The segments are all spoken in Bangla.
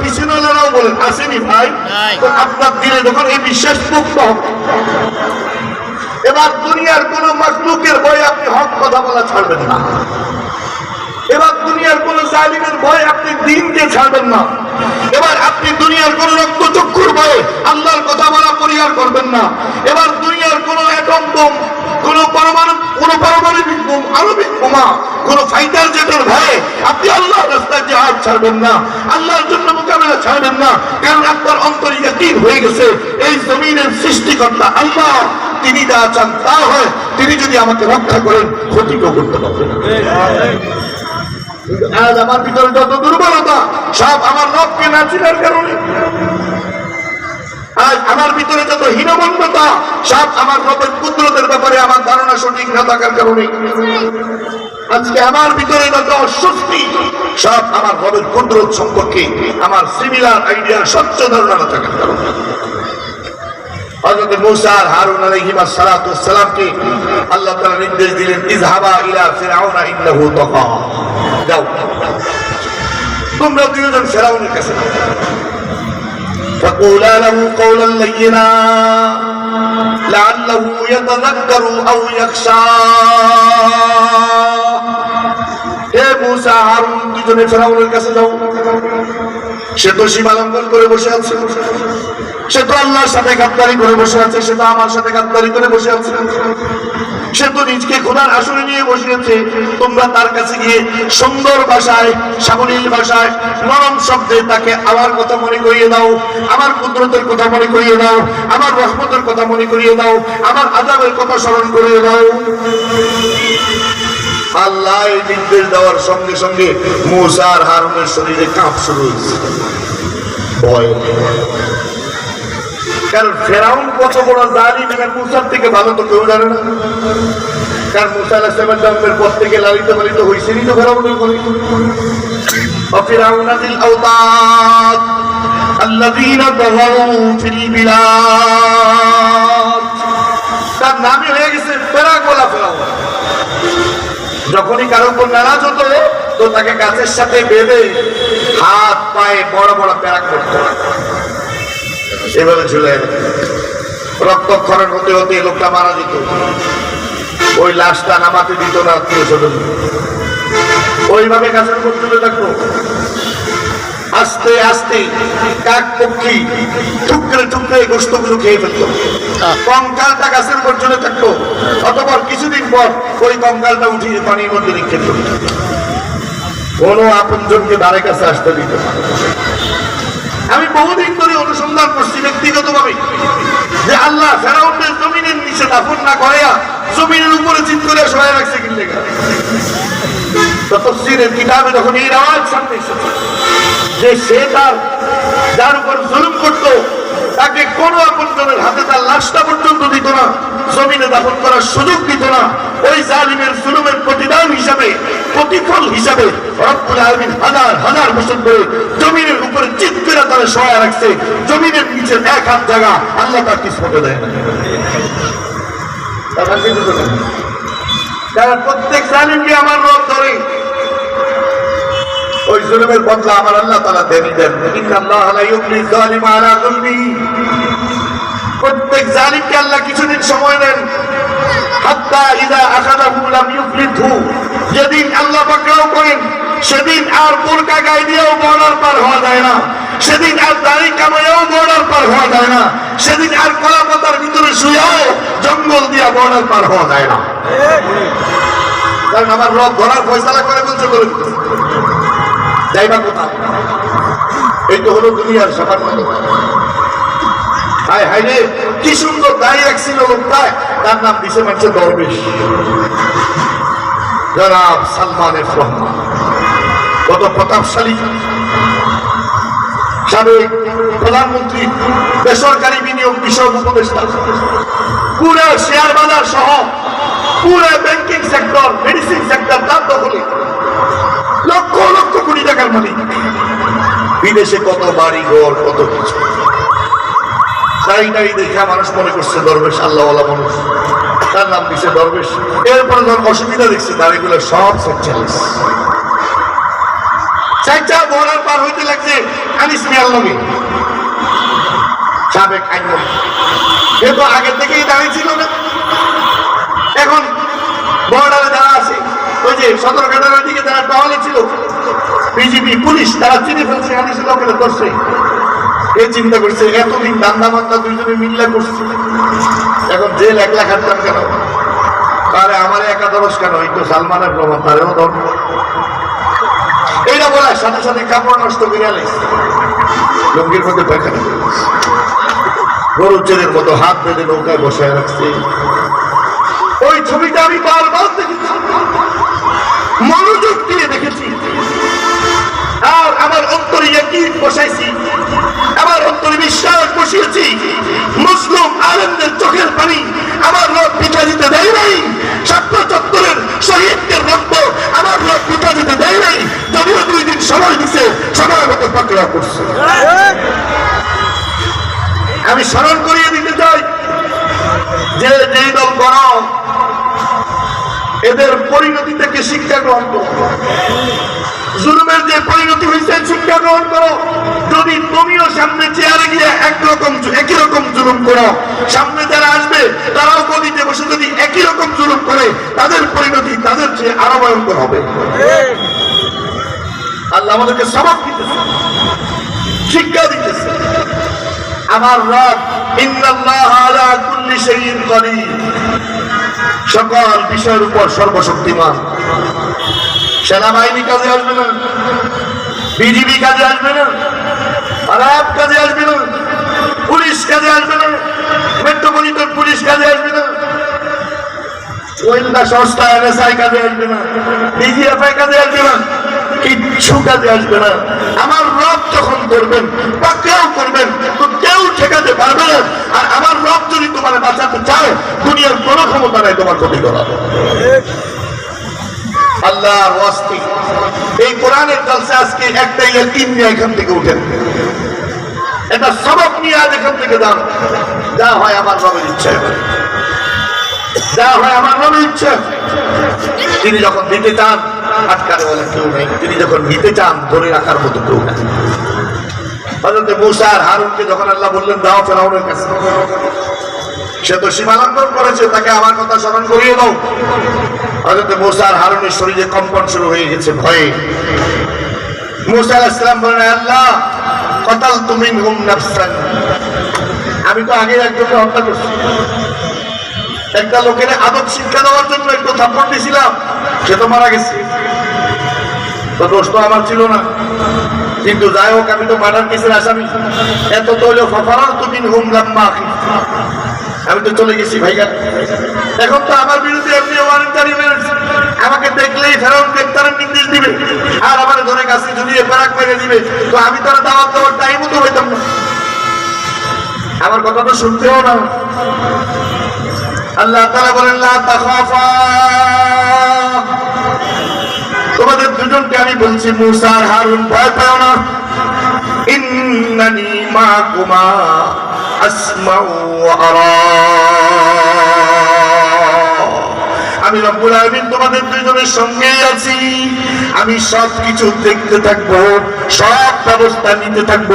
পিছনেরাও বলেন আসেনি ভাই। আপনার দিলে যখন এই বিশ্বাস মুক্ত এবার দুনিয়ার কোন মাসলুকের ভয়ে আপনি হক কথা বলা ছাড়বেন না। এবার দুনিয়ার কোন জালিমের ভয়ে আপনি দিনকে ছাড়বেন না। এবার আপনি দুনিয়ার কোন রক্ত চক্ষুর ভয়ে আল্লাহর কথা বলা পরিহার করবেন না। এবার দুনিয়ার কোন অ্যাটম বোম কোন পরমাণু, কোন পারমাণবিক আণবিক বোমা, কোন ফাইটার জেটের ভয়ে আপনি আল্লাহর রাস্তায় জাহাজ ছাড়বেন না। আল্লাহর জন্য মোকাবেলা ছাড়বেন না। কারণ আপনার অন্তরে ইয়াকিন হয়ে গেছে। এই জমিনের সৃষ্টিকর্তা আল্লাহ। তিনি যা চান তা হয়। তিনি যদি আমাকে রক্ষা করেন ক্ষতি করতে পারবেন আজ আমার ভিতরে যত দুর্বলতা, সব আমার রবকে না চিনার কারণে। আজ আমার ভিতরে যত হীনমন্যতা, সব আমার রবের কুদরতের ব্যাপারে আমার ধারণা সঠিক না থাকার কারণে। আজকে আমার ভিতরে যত অস্বস্তি, সব আমার রবের কুদরত সম্পর্কে আমার সিমিলার আইডিয়া স্বচ্ছ ধারণা না থাকার কারণে। আল্লাহ তোমরা দুইজন ফেরাউনের কাছে। فقولا له قولا لينا لعله يتذكر او يخشى হে মুসা হারুন দুজনে ফেরাউনের কাছে যাও সে তো সীমা লঙ্ঘন করে বসে আছে সে তো আল্লাহর সাথে গাদ্দারি করে বসে আছে সে তো আমার সাথে গাদ্দারি করে বসে আছে সে তো নিজকে খোদার আসনে নিয়ে বসে আছে তোমরা তার কাছে গিয়ে সুন্দর ভাষায়, সাবলীল ভাষায় নরম শব্দে তাকে আমার কথা মনে করিয়ে দাও, আমার কুদরতের কথা মনে করিয়ে দাও, আমার রহমতের কথা মনে করিয়ে দাও, আমার আজাবের কথা স্মরণ করিয়ে দাও। আল্লাহ নির্দেশ দেওয়ার সঙ্গে সঙ্গে মোসার হারুনের শরীরে কাঁপ শুরু হয়েছে। ভয় কারণ ফেরাউন কত বড় জানি না মুসার থেকে ভালো তো কেউ জানে না কারণ মুসা আলাহ জন্মের পর থেকে লালিত পালিত হয়েছেনই তো ফেরাউনের করে وفرعون ذي الأوطاد الذين طغوا في البلاد তার নামই হয়ে গেছে ফেরাক বলা ফেরাউন যখনই কারো উপর নারাজ হতো তো তাকে গাছের সাথে বেঁধে হাত পায়ে বড় বড় প্যারাক করতো এভাবে ঝুলে রক্তক্ষরণ হতে হতে লোকটা মারা যেত। ওই লাশটা নামাতে দিত না আত্মীয় স্বজন। ওইভাবে গাছের উপর ঝুলে থাকতো আস্তে আস্তে কাক পক্ষী টুকরে টুকরে গোস্তগুলো খেয়ে ফেলতো। কঙ্কালটা গাছের ঝুলে থাকতো। অতপর কিছুদিন পর ওই কঙ্কালটা উঠিয়ে পানির মধ্যে নিক্ষেপ করতো। কোনো আপনজনকে ধারে কাছে আসতে দিত আমি বহুদিন অনুসন্ধান করছি ব্যক্তিগত ভাবে যে আল্লাহ ফেরাউনের জমিনের নিচে দাফন না করে জমিনের উপরে চিত করে সবাই রাখছে কিনলে তফসিরের কিতাবে যখন এই আওয়াজ সামনে এসেছে, যে সে তার, যার উপর জুলুম করতো, তাকে কোনো আপনজনের হাতে তার লাশটা পর্যন্ত দিত না। জমিনে দাফন করার সুযোগ দিত না। ওই জালিমের জুলুমের প্রতিদান হিসাবে, প্রতিফল হিসাবে রব্বুল আলামিন হাজার হাজার বছর ধরে জমিনের উপরে চিত করে তারা সহায় রাখছে। জমিনের নিচে এক হাত জায়গা, আল্লাহ তার না। তারা দেয় প্রত্যেক জালিমকে আমার রব ধরে। ওই জুলুমের বদলা আমার আল্লাহ তালা দেন ইন্নাল্লাহ লা ইউমলি যালিমা আলা প্রত্যেক জালিমকে আল্লাহ কিছুদিন সময় দেন। হাত্তা ইদা আখাদাহু লাম ইউফলিতহু। যেদিন আল্লাহ পাকড়াও করেন, সেদিন আর বোরকা গায়ে দিয়েও বর্ডার পার হওয়া যায় না। সেদিন আর দাড়ি কামাইয়াও বর্ডার পার হওয়া যায় না। সেদিন আর কলা পাতার ভিতরে শুয়েও জঙ্গল দিয়া বর্ডার পার হওয়া যায় না। কারণ আমার রব ধরার ফয়সালা করে বলছে, বলে। যাইবা কোথায়? এই তো হলো দুনিয়ার সামান্য। হায় হায় রে, কি সুন্দর দাঁড়িয়ে রাখছিল লোকটায় তার নাম দিছে মানছে দরবেশ। জনাব সালমান এফ রহমান। কত প্রতাপশালী। সাবেক প্রধানমন্ত্রী, বেসরকারি বিনিয়োগ বিষয়ক উপদেষ্টা। পুরো শেয়ার বাজার সহ পুরো ব্যাংকিং সেক্টর মেডিসিন সেক্টর তার দখলে। লক্ষ লক্ষ কোটি টাকার মালিক। বিদেশে কত বাড়ি, ঘর, কত কিছু। দাড়ি দাড়ি দেখা মানুষ মনে করছে দরবেশ, আল্লাহওয়ালা মানুষ। তার নাম দিছে দরবেশ। এরপরে যখন অসুবিধা দেখছে দাড়িগুলো সব সেকচালিস চারটা বর্ডার পার হইতে লাগছে আনিস মিয়া আনলবি সাবেক আইনমন্ত্রী। এ তো আগে থেকেই দাঁড়িয়ে ছিল না। এখন বর্ডারে যারা আছে, ওই যে সদর ঘাটার দিকে যারা টহলে ছিল, বিজেপি, পুলিশ, তারা চিনে ফেলছে, আনিস লোকেরা করছে এ চিন্তা করছে, এতদিন দান্দা মান্দা দুইজনে মিল্লা করছে। এখন জেল এক লাখ হাজার কেন? তারে আমার একাদশ কেন? এই তো সালমানের প্রমাণ, তারেও ধর এইটা বলার সাথে সাথে কাপড় নষ্ট করে আলাইছে। লঙ্গির মধ্যে দিছে। গরুর চেনের মতো হাত বেঁধে নৌকায় বসায় রাখছে। ওই ছবিটা আমি বারবার দেখেছি। মনোযোগ দিয়ে দেখেছি। আর আমার অন্তরে কি বসাইছি। অন্তরে বিশ্বাস বসিয়েছি। মুসলিম আলেমদের চোখের পানি আমার লোক পিঠা দিতে দেয় নাই। ছাত্র চত্বরের শহীদদের রক্ত আমার লোক পিঠা দিতে দেয় নাই। যদিও দুই দিন সময় দিছে, সময় মতো পাকড়া করছে। আমি স্মরণ করিয়ে দিতে চাই যে যেই দল করো এদের পরিণতি থেকে শিক্ষা গ্রহণ করো জুলুমের যে পরিণতি হয়েছে, শিক্ষা গ্রহণ করো। যদি তুমিও সামনে চেয়ারে গিয়ে একরকম একই রকম জুলুম করো, সামনে যারা আসবে, তারাও গদিতে বসে যদি একই রকম জুলুম করে, তাদের পরিণতি, তাদের চেয়ে আরও ভয়ঙ্কর হবে। আল্লাহ আমাদেরকে সবক দিতেছে, শিক্ষা দিতেছে। আমার সকল বিষয়ের উপর সর্বশক্তিমান। সেনাবাহিনী কাজে আসবে না। বিজিবি কাজে আসবে না। আরাব কাজে আসবে না। পুলিশ কাজে আসবে না। মেট্রোপলিটন পুলিশ কাজে আসবে না। গোয়েন্দা সংস্থা এনএসআই কাজে আসবে না। ডিজিএফআই কাজে আসবে না। কিচ্ছু কাজে আসবে না। আমার রব যখন করবেন বা কেউ করবেন, তো কেউ ঠেকাতে পারবে না। আর আমার রব যদি তোমার বাঁচাতে চায়, দুনিয়ার কোনো ক্ষমতা নাই তোমার ক্ষতি করার। আল্লাহ ওয়াস্তি। এই কোরআনের জলসা আজকে একটাই ইয়াকিন নিয়ে এখান থেকে উঠেন। এটা সবক নিয়ে আজ এখান থেকে যান। যা হয় আমার রবের ইচ্ছা। যা হয় আমার রবের ইচ্ছা। তিনি যখন দিতে চান, আটকারে বলে কেউ নেই। তিনি যখন নিতে চান, ধরে রাখার মতো কেউ নেই। হজরতে মুসা হারুনকে যখন আল্লাহ বললেন, দাও ফেরাউনের কাছে। সে তো সীমালঙ্ঘন করেছে, তাকে আমার কথা স্মরণ করিয়ে দাও। হজরতে মুসা আর হারুনের শরীরে কম্পন শুরু হয়ে গেছে ভয়ে। মুসা আলাইহিস সালাম বলেন, আল্লাহ, কতাল তুমি হুম আমি তো আগে একজনকে হত্যা করছি। একটা লোকের আদব শিক্ষা দেওয়ার জন্য একটু থাপ্পড় দিয়েছিলাম, সে তো মারা গেছে। তো দোষ তো আমার ছিল না। কিন্তু যাই হোক, আমি তো মার্ডার কেসের আসামি। এত তৈল ফাফারাল তুমি হুম লাম্মা আমি তো চলে গেছি ভাইয়া এখন তো আমার বিরুদ্ধে এমনি ওয়ারেন্ট জারি হয়েছে আমাকে দেখলেই ফেরাউন গ্রেপ্তারের নির্দেশ দিবে। আর আমার ধরে কাছে ঝুলিয়ে ফেরাক মেরে দিবে? তো আমি তারা দাওয়াত দেওয়ার টাইমও তো হইতাম না। আমার কথা তো শুনতেও না। আল্লাহ তারা বলেন তোমাদের দুজনকে আমি বলছি, মুসা আর হারুন, ভয় পাও না। ইন্নানি মাকুমা। আসমাউ ওয়া আরা আমি রব্বুল আলামিন তোমাদের দুইজনের সঙ্গেই আছি। আমি সব কিছু দেখতে থাকব সব ব্যবস্থা নিতে থাকব।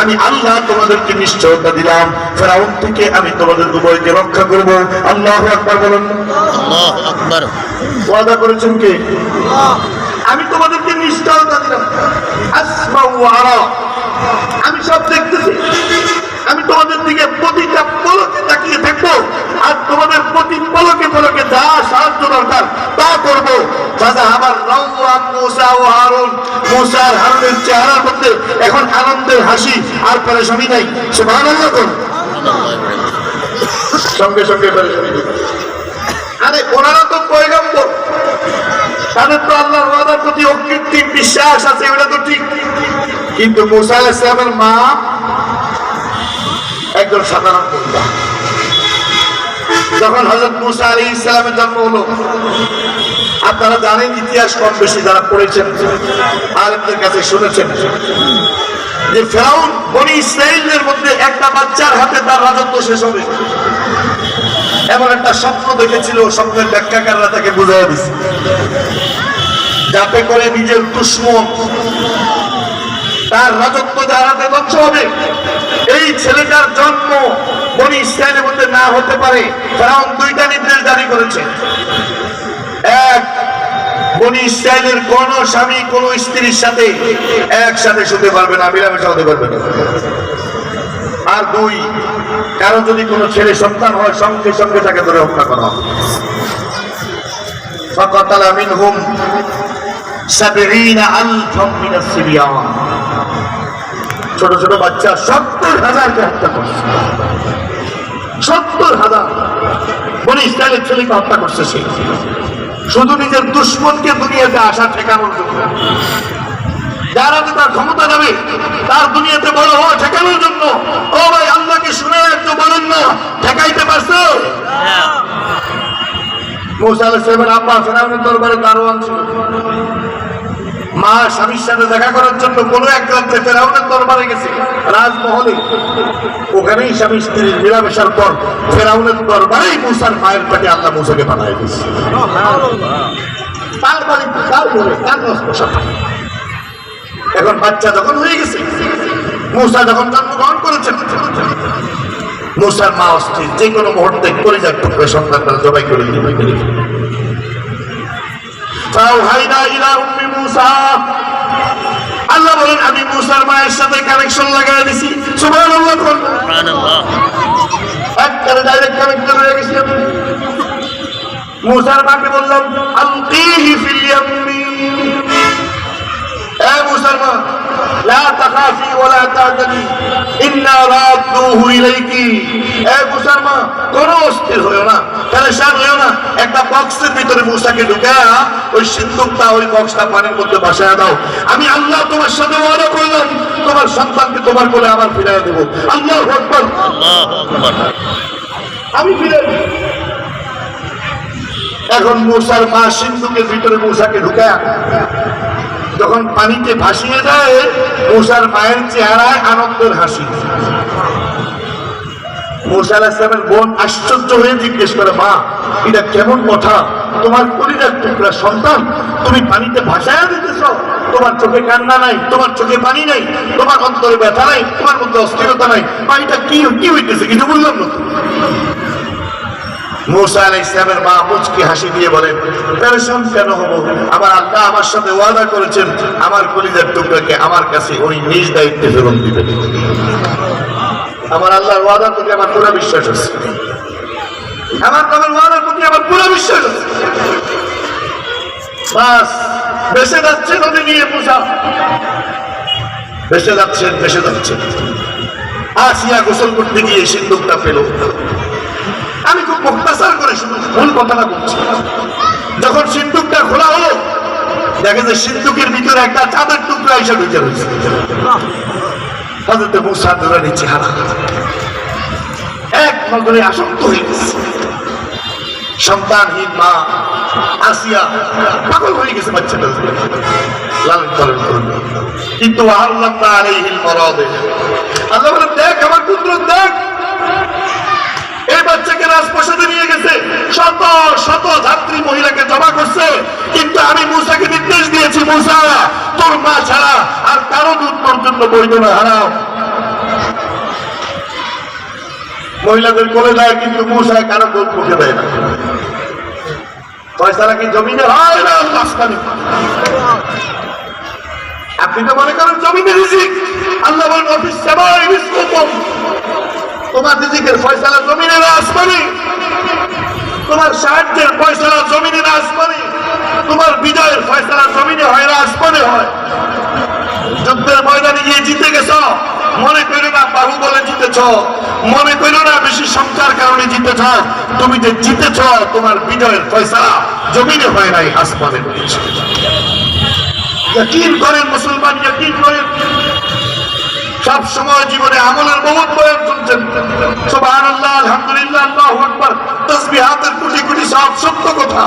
আমি আল্লাহ তোমাদেরকে নিশ্চয়তা দিলাম। ফেরাউন থেকে আমি তোমাদের উভয়কে রক্ষা করব। আল্লাহ আকবার বলুন। আল্লাহ আকবার। ওয়াদা করেছেন কে? আমি তোমাদেরকে নিশ্চয়তা দিলাম। আসমা ওয়া আরা আমি সব দেখতেছি। আমি তোমাদের দিকে প্রতিটা পলকে তাকিয়ে থাকব আর তোমাদের প্রতি পলকে পলকে যা সাহায্য দরকার তা করব। দাদা আমার রওয়ান মুসা ও হারুন মুসা হারুনের চেহারার মধ্যে এখন আনন্দের হাসি আর পরেশানি নাই। সুবহানাল্লাহ করুন সঙ্গে সঙ্গে পরেশানি আরে, ওনারা তো পয়গম্বর। তাদের তো আল্লাহর ওয়াদার প্রতি অকৃত্রিম বিশ্বাস আছে, ওটা তো ঠিক। কিন্তু মুসা আলাইহিস সালামের মা একজন সাধারণ মহিলা যখন হযরত মুসা আলাইহিস সালামের জন্ম হলো, আপনারা জানেন ইতিহাস কম বেশি যারা পড়েছেন, আলেমদের কাছে শুনেছেন যে ফেরাউন বনি ইসরায়েলের মধ্যে একটা বাচ্চার হাতে তার রাজত্ব শেষ হবে। এমন একটা স্বপ্ন দেখেছিল, স্বপ্নের ব্যাখ্যাকাররা তাকে বুঝাই দিছে। যাতে করে নিজের দুশ্মন তার রাজত্ব যার হাতে ধ্বংস হবে এই ছেলেটার জন্ম বনি ইসরায়েলের মধ্যে না হতে পারে ফেরাউন দুইটা নির্দেশ জারি করেছে এক বনি ইসরায়েলের কোন স্বামী কোন স্ত্রীর সাথে একসাথে শুতে পারবে না মিলামেশা হতে পারবে না আর দুই কারো যদি কোনো ছেলে সন্তান হয় সঙ্গে সঙ্গে তাকে ধরে হত্যা করা হবে فقتل منهم سبعين ألفا من السبيان ছোট ছোট বাচ্চা সত্তর হাজারকে হত্যা করছে। সত্তর হাজার। বলে ইসরায়েলের ছেলেকে হত্যা করছে সে। শুধু নিজের দুশ্মনকে দুনিয়াতে আসা ঠেকানোর জন্য। যারা তার ক্ষমতা যাবে তার দুনিয়াতে বড় হওয়া ঠেকানোর জন্য। ও ভাই আল্লাহকে শুনে একটু বলেন না ঠেকাইতে পারছে? মুসা আলাইহিসসালামের আব্বা ফেরাউনের দরবারে দারোয়ান ছিল। মা, স্বামীর সাথে দেখা করার জন্য কোনো এক রাত্রে ফেরাউনের দরবারে গেছে, রাজমহলে। ওখানেই স্বামী স্ত্রীর মিলামেশার পর ফেরাউনের দরবারেই মুসার মায়ের পেটে আল্লাহ মুসাকে পাঠায় দিয়েছে। তার এখন বাচ্চা যখন হয়ে গেছে, মুসা যখন জন্মগ্রহণ করেছেন, মুসার মা অস্থির, যে কোনো মুহূর্তে করে যাক সন্তানটা জবাই করে জবাই করে ফাওহাইনা ইলা উম্মি মুসা আল্লাহ বলেন আমি মুসার মায়ের সাথে কানেকশন লাগাই দিছি। সুবহানাল্লাহ একবারে ডাইরেক্ট কানেকশন হয়ে গেছি আমি। মুসার মাকে বললাম আলকিহি ফিল ইয়াম্মি। এ মুসার মা লা তাখাফি ওয়ালা তাহজানি ইন্না রাদ্দুহু ইলাইকি। এ মুসার কোনো অস্থির না পেরেশান না। একটা বক্সের ভিতরে মুসাকে ঢুকায়া ওই সিন্ধুকটা ওই বক্সটা পানির মধ্যে বাসায় দাও। আমি আল্লাহ তোমার সাথে ওয়াদা করলাম তোমার সন্তানকে তোমার কোলে আবার ফিরিয়ে দেবো। আল্লাহ আকবার। আমি ফিরে। এখন মূসার মা সিন্ধুকের ভিতরে মূসাকে ঢুকায় যখন পানিতে ভাসিয়ে যায়, মূসার মায়ের চেহারায় আনন্দের হাসি মূসা আলাহিসামের বোন আশ্চর্য হয়ে জিজ্ঞেস করে, মা, এটা কেমন কথা? তোমার পরিবার টুকরা সন্তান, তুমি পানিতে ভাসায় দিতেছ? তোমার চোখে কান্না নাই, তোমার চোখে পানি নাই, তোমার অন্তরে ব্যথা নাই, তোমার মধ্যে অস্থিরতা নাই। পানিটা কি কি হইতেছে? কিছু বললাম না। ইসলামের মা হাসি দিয়ে বলেন কেন আমার আমার সাথে ওয়াদা করেছেন, আমার আমার কাছে ওই নিজ দায়িত্বে আমার আমার বিশ্বাস আমার ওয়াদার আমার বিশ্বাস বেসে যাচ্ছেন যাচ্ছেন আসিয়া গোসল করতে গিয়ে সিন্দুকটা পেল। আমি খুব মুক্তাচার করে ভুল কথাটা বলছি। যখন সিন্ধুকটা খোলা হলো দেখে যে সিন্ধুকের ভিতরে একটা চাঁদের টুকরা এসে ঢুকে রয়েছে। হজরত মুসা দুরানি চেহারা। এক নজরে আসক্ত হয়ে গেছে। সন্তানহীন মা, আসিয়া পাগল হয়ে গেছে বাচ্চাটা লালন পালন করবে কিন্তু আল্লাহ আলাইহিল মরাদে আল্লাহ দেখ আমার পুত্র দেখ। এই বাচ্চাকে রাজপ্রাসাদে নিয়ে গেছে। শত শত যাত্রী মহিলাকে জমা করছে। কিন্তু আমি মুসাকে নির্দেশ দিয়েছি, মুসা, তোর মা ছাড়া আর কারও দুধ জন্য বৈধ না, হারাও। মহিলাদের করে দেয় কিন্তু মুসায় কারও দুধ মুখে দেয় না। পয়সা কি জমিনে হয় না রাস্তানে আপনি তো মনে করেন জমিনে রিজিক। আল্লাহ বলেন, অফিস রিস্কুকুম তোমার রিজিকের ফয়সালা জমিনের আসমানি? তোমার সাহায্যের ফয়সালা জমিনের আসমানি? তোমার বিজয়ের ফয়সালা জমিনে হয় না আসমানে হয়? যুদ্ধের ময়দানে গিয়ে জিতে গেছ? মনে করো না বাহু বলে জিতেছ। মনে করো না বেশি সংখ্যার কারণে জিতেছ। তুমি যে জিতেছ, তোমার বিজয়ের ফয়সালা জমিনে হয় নাই, আসমানে হয়েছে যকিন করেন মুসলমান করেন সব সময় জীবনে আমলের বহুত বয়ান শুনছেন। সুবহানাল্লাহ, আলহামদুলিল্লাহ, আল্লাহু আকবার। তাসবিহাতের কোটি কোটি সব সত্য কথা।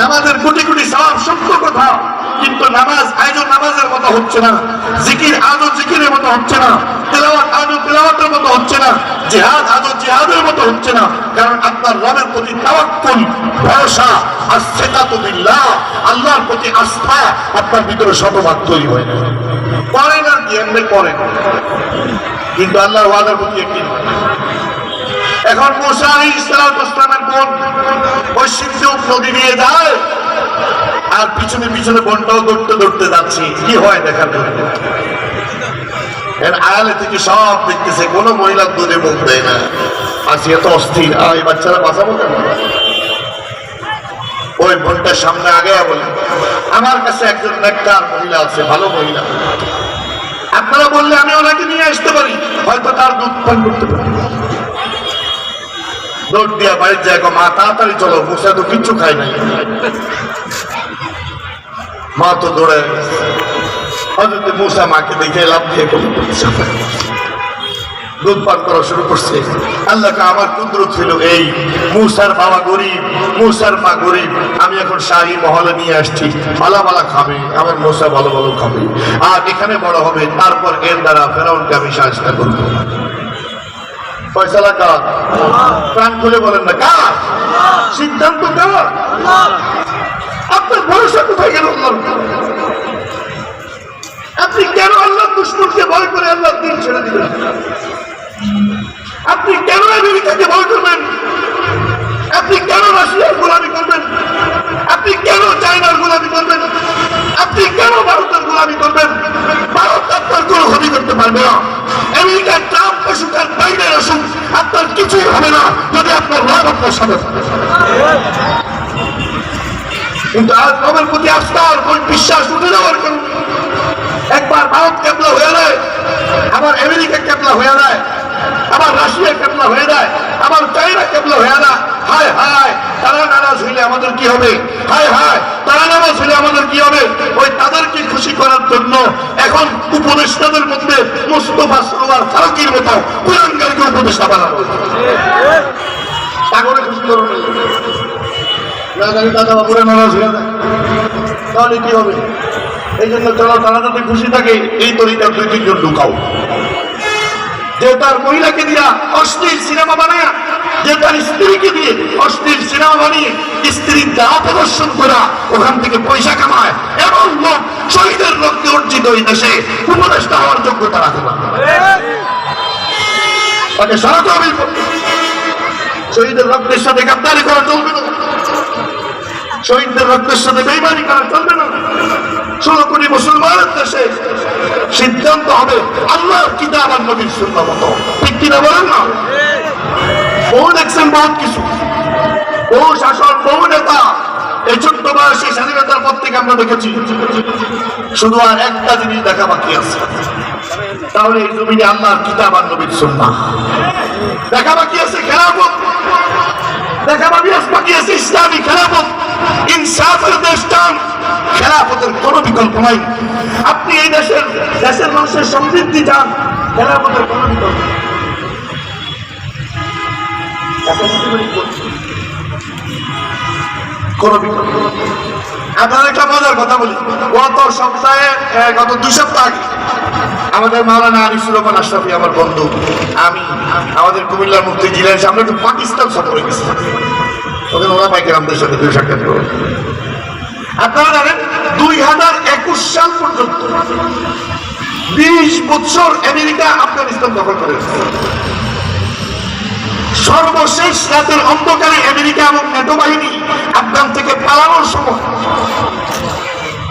নামাজের কোটি কোটি সব সত্য কথা। কিন্তু নামাজ আজও নামাজের মতো হচ্ছে না। জিকির আজও জিকিরের মতো হচ্ছে না। তেলাওয়াত আজও তেলাওয়াতের মতো হচ্ছে না। জেহাদ আদৌ জেহাদের মতো হচ্ছে না। কারণ আপনার রবের প্রতি তাওয়াক্কুল, ভরসা আর সেটা তো বিল্লাহ। আল্লাহর প্রতি আস্থা আপনার ভিতরে শতভাগ তৈরি হয় না। কি এমনি করেন। কিন্তু আল্লাহর ওয়াদার প্রতি একটি এখন মোসা ইসলাম ইসলামের বোন সিন্ধুক নদী নিয়ে যায়, আর পিছনে পিছনে বোনটাও দৌড়তে দৌড়তে যাচ্ছে। কি হয় দেখার এর আয়ালে থেকে সব দেখতেছে, কোনো মহিলার দুধে মুখ দেয় না। আসি এত অস্থির। আর এই বাচ্চারা বাঁচাবো কেন? ওই বোনটার সামনে আগে বলে, আমার কাছে একজন নেককার মহিলা আছে, ভালো মহিলা। আপনারা বললে আমি ওনাকে নিয়ে আসতে পারি। হয়তো তার দুধ পান করতে পারি। দৌড় দিয়া বাড়ির জায়গা, মা, তাড়াতাড়ি চলো মুসা তো কিচ্ছু খাই নাই। মা তো দৌড়ে। হজরত মুসা মাকে দেখে লাভ দিয়ে দুধ পান করা শুরু করছে। আল্লাহকে আমার কুদরত ছিল এই, মুসার বাবা গরিব, মুসার মা গরিব। আমি এখন শাহী মহলে নিয়ে আসছি। মালা মালা খাবে, আমার মুসা ভালো ভালো খাবে। আর এখানে বড় হবে, তারপর এর দ্বারা ফেরাউনকে আমি সাহায্য করব। ফয়সালা কার? প্রাণ খুলে বলেন না, কার? সিদ্ধান্ত কার? আপনার ভরসা কোথায় গেল আপনি কেন আল্লাহ দুশ্মনকে ভয় করে আল্লাহ দিন ছেড়ে দিলেন? আপনি কেন আমেরিকাকে ভয় করবেন? আপনি কেন রাশিয়ার গোলামি করবেন? আপনি কেন চায়নার গোলামি করবেন? আপনি কেন ভারতের গোলামি করবেন? ভারত আপনার কোনো ক্ষতি করতে পারবে না। আমেরিকার ট্রাম্প আসুক আর বাইরে আসুক আপনার কিছুই হবে না যদি আপনার লাভ আপনার সাথে। কিন্তু আজ নবের প্রতি আস্থা আর কোন বিশ্বাস উঠে যাওয়ার কারণে একবার ভারত কেবলা হয়ে যায়, আবার আমেরিকা কেবলা হয়ে যায়। আবার রাশিয়া কেবলা হয়ে যায় আবার চাইনা কেবলা হয়ে যায় হায় হায়, তারা নারাজ হইলে আমাদের কি হবে? হায় হায়, তারা নারাজ হইলে আমাদের কি হবে? ওই তাদেরকে খুশি করার জন্য এখন উপদেষ্টাদের মধ্যে মুস্তফা সরোয়ার ফারুকির মতো কুলাঙ্গারকে উপদেষ্টা বানানো। পাগলে খুশি করো হয়ে যায়। তাহলে কি হবে? এই জন্য চলো তারা যাতে খুশি থাকে, এই তরিকার দুই তিনজন ঢুকাও যে তার মহিলাকে দিয়া অশ্লীল সিনেমা বানায় যে তার স্ত্রীকে দিয়ে অশ্লীল সিনেমা বানিয়ে স্ত্রীর দেহ প্রদর্শন করা, ওখান থেকে পয়সা কামায়, এমন লোক শহীদের রক্তে অর্জিত এই দেশে উপদেষ্টা হওয়ার যোগ্যতা রাখে তাকে সরাতে হবে। শহীদের রক্তের সাথে গাদ্দারি করা চলবে না শহীদদের রক্তের সাথে বেইমানি করা চলবে না। ষোলো কোটি মুসলমানের দেশে সিদ্ধান্ত হবে আল্লাহর কিতাব আর নবীর শূন্য মতো। ঠিক কিনা বলেন না? বহু দেখছেন বহুত কিছু। বহু শাসন বহু নেতা, এই ছোট্ট বয়সে স্বাধীনতার পর থেকে আমরা দেখেছি। শুধু আর একটা জিনিস দেখা বাকি আছে। তাহলে এই জমিনে আল্লাহর কিতাব আর নবীর সুন্না দেখা বাকি আছে খেলাফত। দেখা বাকি আছে বাকি আছে ইসলামী খেলাফত। ইনসাফের দেশ খেলাফতের কোনো বিকল্প নাই। আপনি এই দেশের দেশের মানুষের সমৃদ্ধি চান, খেলাফতের কোনো বিকল্প একটা মজার কথা গত সপ্তাহে গত দুই সপ্তাহ আগে আমাদের মাওলানা আনিসুর রহমান আশরাফি, আমার বন্ধু, আমি আমাদের কুমিল্লার মুক্তি জেলার সামনে একটু পাকিস্তান সফরে গেছি। ওদের সাথে দুই সাক্ষাৎ আপনারা জানেন, দুই হাজার একুশ সাল পর্যন্ত বিশ বছর আমেরিকা আফগানিস্তান দখল করে সর্বশেষ রাতের অন্ধকারে আমেরিকা এবং নেটো বাহিনী আফগান থেকে পালানোর সময়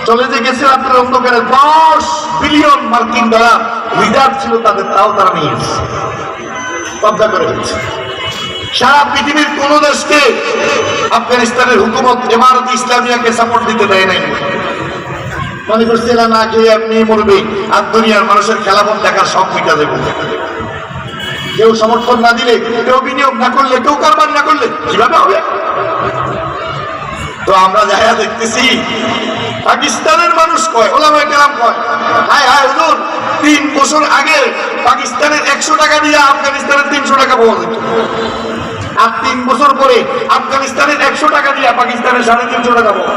চলে যে গেছে রাতের অন্ধকারে দশ বিলিয়ন মার্কিন ডলার। রিজার্ভ ছিল তাদের, তাও তারা নিয়ে কবজা করে ফেলছে সারা পৃথিবীর কোন দেশকে আফগানিস্তানের হুকুমত এমারত ইসলামিয়াকে সাপোর্ট দিতে দেয় নাই। মনে করছে এরা না খেয়ে আপনি মরবে। আর দুনিয়ার মানুষের খেলাফত দেখার সব মিটা দেবো। কেউ সমর্থন না দিলে, কেউ বিনিয়োগ না করলে, কেউ কারবার না করলে কীভাবে হবে? তো আমরা যাইয়া দেখতেছি, পাকিস্তানের মানুষ কয়, ওলামায় কেরাম কয়, হায় হায়, হুজুর, তিন বছর আগে পাকিস্তানের একশো টাকা দিয়ে আফগানিস্তানের তিনশো টাকা পাওয়া যেত। আর তিন বছর পরে আফগানিস্তানের একশো টাকা দিয়ে পাকিস্তানের সাড়ে তিনশো টাকা যায়।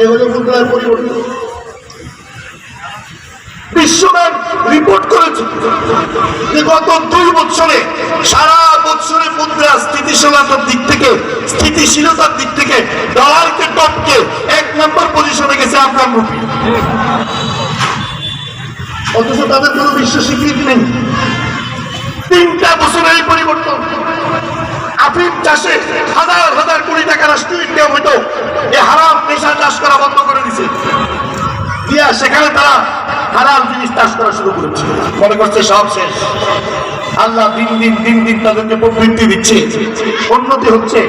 এই হলো পরিবর্তন। বিশ্বব্যাংক রিপোর্ট করেছে যে গত দুই বছরে সারা বছরে মুদ্রা স্থিতিশীলতার দিক থেকে স্থিতিশীলতার দিক থেকে ডলারকে টপকে এক নম্বর পজিশনে গেছে আফগান রুপি। অথচ তাদের কোনো বিশ্ব স্বীকৃতি নেই। তিনটা বছরের পরিবর্তন। আফিম চাষে হাজার হাজার কোটি টাকা রাষ্ট্রীয় ইনকাম হইতো, এই হারাম পেশা চাষ করা বন্ধ করে দিছে। সেখানে তারা হারাম জিনিস চাষ করা শুরু করেছে। মনে করছে সব শেষ। আল্লাহ দিন দিন দিন দিন তাদেরকে প্রবৃত্তি দিচ্ছে। উন্নতি হচ্ছে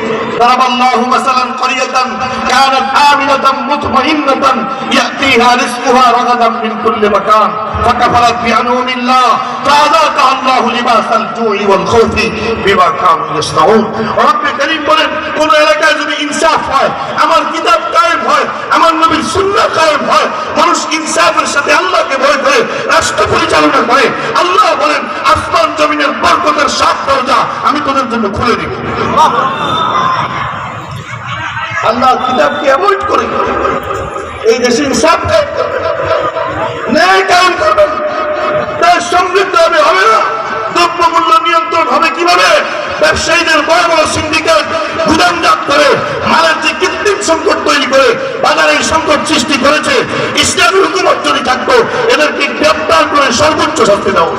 এলাকায় যদি ইনসাফ হয়, আমার কিতাব আমার নবীর মানুষ করে, রাষ্ট্র পরিচালনা করে, আল্লাহ বলেন, আসমান জমিনের বরকতের সাত দরজা আমি তোদের জন্য খুলে দিব। আল্লাহ কিতাবকে অ্যাভয়েড করে এই দেশে ইনসাফ ন্যায় করবেন। দেশ সমৃদ্ধ হবে হবে না? নিয়ন্ত্রণ হবে কীভাবে? ব্যবসায়ীদের বড় বড় সিন্ডিকেট গুদামজাত করে, মালের যে কৃত্রিম সংকট তৈরি করে বাজারে সংকট সৃষ্টি করেছে, ইসলামী হুকুমত যদি থাকতো, এদেরকে গ্রেপ্তার করে সর্বোচ্চ শাস্তি দেওয়া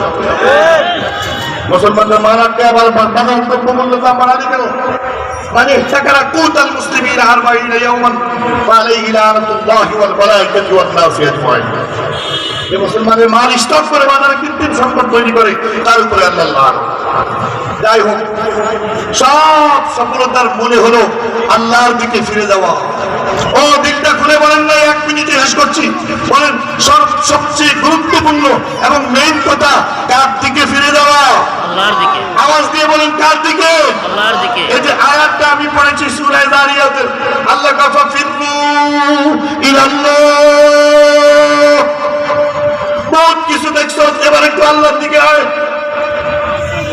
হতো। মুসলমানদের মারাকে আবার বাজার দ্রব্যমূল্য দাম বাড়ালি কেন মানে সাকারা কুতাল মুসলিমিন আরবাইনা ইয়াওমান ফালাইহি লানাতুল্লাহি ওয়াল মালাইকাতি ওয়ান নাসি আজমাইন যে মুসলমানের মাল স্টক করে বাজারে কৃত্রিম সম্পদ তৈরি করে, তার উপরে আল্লাহ লান। যাই হোক, সব সফলতার মনে হলো আল্লাহর দিকে ফিরে যাওয়া ও দিকটা খুলে বলেন না এক মিনিটে শেষ করছি। বলেন সব সবচেয়ে গুরুত্বপূর্ণ এবং মেইন কথা কার দিকে ফিরে যাওয়া? আওয়াজ দিয়ে বলেন কার দিকে? এই যে আয়াতটা আমি পড়েছি সূরা দারিয়াতের আল্লাহ কাফা ফিরু ইলাল্লাহ। বহুত কিছু দেখছস এবার একটু আল্লাহর দিকে আয়।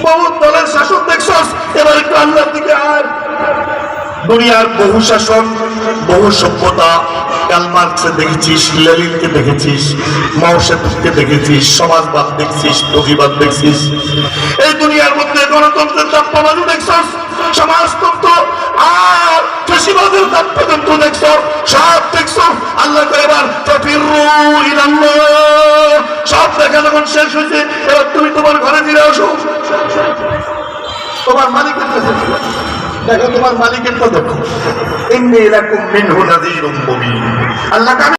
বহুত দলের শাসক দেখছস এবার একটু আল্লাহর দিকে আয়। দুনিয়ার বহু শাসন বহু সভ্যতা কালমার্কসে দেখেছিস, লেলিনকে দেখেছিস, মাওসেদকে দেখেছিস, সমাজবাদ দেখছিস, প্রতিবাদ দেখছিস। এই দুনিয়ার মধ্যে গণতন্ত্রের তাপ্পাবাদী দেখছস, সমাজতন্ত্র আর কৃষিবাদের তাপ্পতন্ত্র দেখছ সব দেখছ আল্লাহ করে এবার সব দেখা যখন শেষ হয়েছে, এবার তুমি তোমার ঘরে ফিরে আসো। তোমার মালিকের কাছে। দেখো তোমার মালিকের তো দেখো ইন্নি লাকুম মিনহু নাযীরুম আল্লাহ